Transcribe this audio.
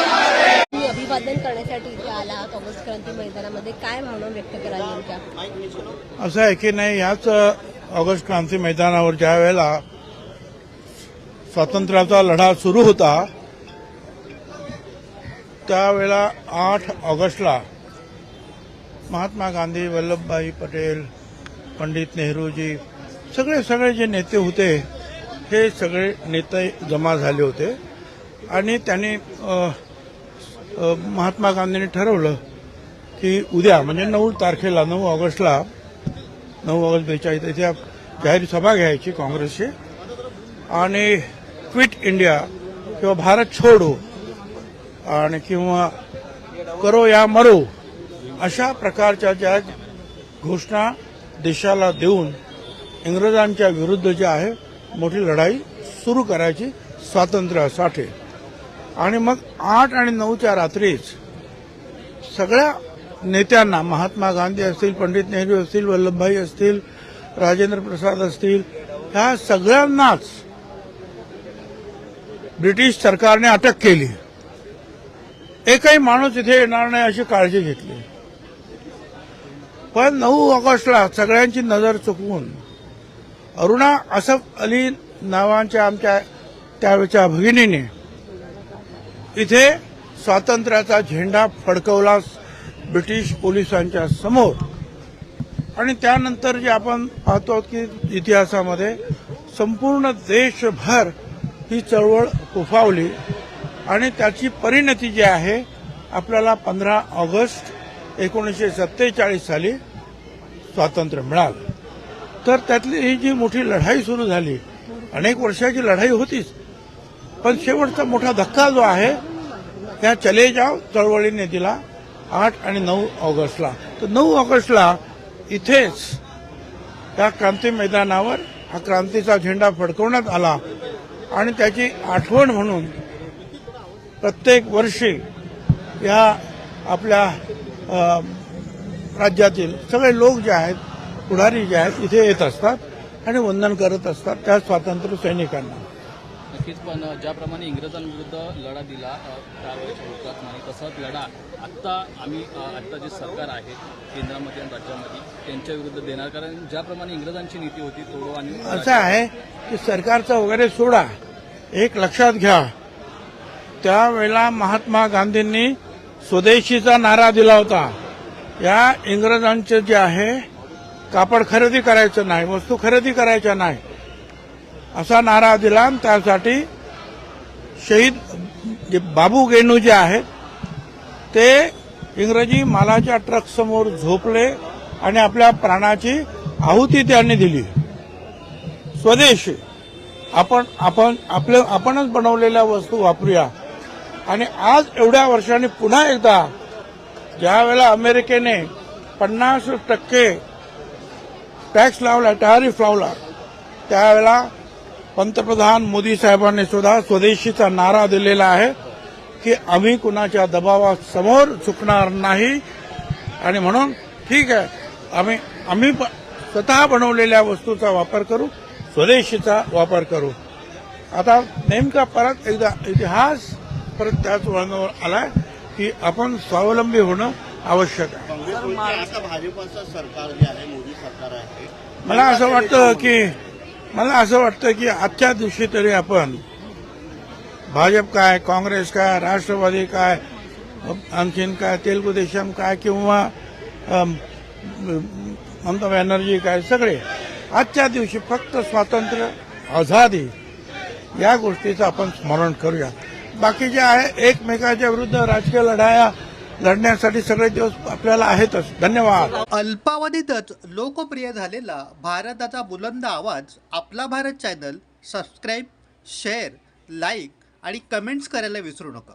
अभिवादन करण्यासाठी इथे आला ऑगस्ट क्रांती मैदानामध्ये. काय भावना व्यक्त नेमक्या? असं आहे की नाही याच ऑगस्ट क्रांती मैदानावर ज्या वेळेला स्वातंत्र्याचा लढा सुरू होता त्यावेळेला आठ ऑगस्टला महात्मा गांधी वल्लभभाई पटेल पंडित नेहरूजी सगळे सगळे जे नेते होते हे सगळे नेते जमा झाले होते. आणि त्यांनी महात्मा गांधींनी ठरवलं की उद्या म्हणजे नऊ तारखेला नऊ ऑगस्टला नऊ ऑगस्ट बेचाळीस इथे जाहीर सभा घ्यायची काँग्रेसची. आणि क्विट इंडिया किंवा भारत छोडो आणि किंवा करो या मरो अशा प्रकारच्या ज्या घोषणा देशाला देऊन इंग्रजांच्या विरुद्ध जे आहे मोठी लढाई सुरू करायची स्वातंत्र्यासाठी आणि मग आठ आणि नऊच्या रात्रीच सगळ्या नेत्यांना महात्मा गांधी असतील पंडित नेहरू असतील वल्लभभाई असतील राजेंद्र प्रसाद असतील ह्या सगळ्यांनाच ब्रिटिश सरकारने अटक केली. एकही माणूस इथे येणार नाही अशी काळजी घेतली. पण नऊ ऑगस्टला सगळ्यांची नजर चुकवून अरुणा असफ अली नावांच्या आमच्या त्यावेळच्या भगिनीने इथे स्वातंत्र्याचा झेंडा फडकवला ब्रिटिश पोलिसांच्या समोर. आणि त्यानंतर जे आपण पाहतो की इतिहासामध्ये संपूर्ण देशभर ही चळवळ उफावली आणि त्याची परिणती जी आहे आपल्याला पंधरा ऑगस्ट एकोणीसशे सत्तेचाळीस साली स्वातंत्र्य मिळालं. तर त्यातली ही जी मोठी लढाई सुरू झाली अनेक वर्षाची लढाई होतीच पण शेवटचा मोठा धक्का जो आहे त्या चले जाव चळवळीने दिला आठ आणि नऊ ऑगस्टला. तर नऊ ऑगस्टला इथेच त्या क्रांती मैदानावर हा क्रांतीचा झेंडा फडकवण्यात आला आणि त्याची आठवण म्हणून प्रत्येक वर्षी या आपल्या राज्यातील सगळे लोक जे आहेत पुढारी जे आहेत इथे येत असतात आणि वंदन करत असतात त्या स्वातंत्र्य सैनिकांना. नक्कीच पण ज्याप्रमाणे इंग्रजांविरुद्ध लढा दिला त्यावेळेच्या हुतात्माने तसाच लढा आत्ता आम्ही आत्ता जे सरकार आहे केंद्रामध्ये आणि राज्यामध्ये त्यांच्या विरुद्ध देणार. कारण ज्याप्रमाणे इंग्रजांची नीती होती तोडो आणि असं आहे की सरकारचं वगैरे सोडा एक लक्षात घ्या. त्यावेळेला महात्मा गांधींनी स्वदेशीचा नारा दिला होता. या इंग्रजांचे जे आहे कापड खरेदी करायचं नाही वस्तू खरेदी करायच्या नाही असा नारा दिला आणि त्यासाठी शहीद जे बाबू गेनू जे आहेत ते इंग्रजी मालाच्या ट्रकसमोर झोपले आणि आपल्या प्राणाची आहुती त्यांनी दिली. स्वदेशी आपण आपण आपलं आपणच बनवलेल्या वस्तू वापरूया. आणि आज एवढ्या वर्षांनी पुन्हा एकदा ज्यावेळेला अमेरिकेने पन्नास टक्के टॅक्स लावला टॅरिफ लावला त्यावेळेला पंतप्रधान मोदी साहेबांनी सुद्धा स्वदेशीचा नारा दिलेला आहे की आम्ही कुणाच्या दबावासमोर चुकणार नाही. आणि म्हणून ठीक आहे आम्ही आम्ही स्वतः बनवलेल्या वस्तूचा वापर करू स्वदेशीचा वापर करू. आता नेमका परत एकदा इतिहास परत त्याच वळणावर आलाय की आपण स्वावलंबी होणं आवश्यक आहे. काँग्रेस आता भाजपचं सरकार जे आहे मोदी सरकार आहे मला असं वाटतं की मला असं वाटतं की आजच्या दिवशी तरी आपण भाजप काय काँग्रेस काय राष्ट्रवादी काय आणखीन काय तेलगू देशम काय किंवा ममता बॅनर्जी काय सगळे. आजच्या दिवशी फक्त स्वातंत्र्य आझादी या गोष्टीचं आपण स्मरण करूया. बाकी जे आहे एकमेकाच्या विरुद्ध राजकीय लढाया लढण्यासाठी सगळे दिवस आपल्याला आहेतच. धन्यवाद. अल्पावधीतच लोकप्रिय झालेला भारताचा बुलंद आवाज आपला Bharat channel subscribe share like आणि कमेंट्स करायला विसरू नका.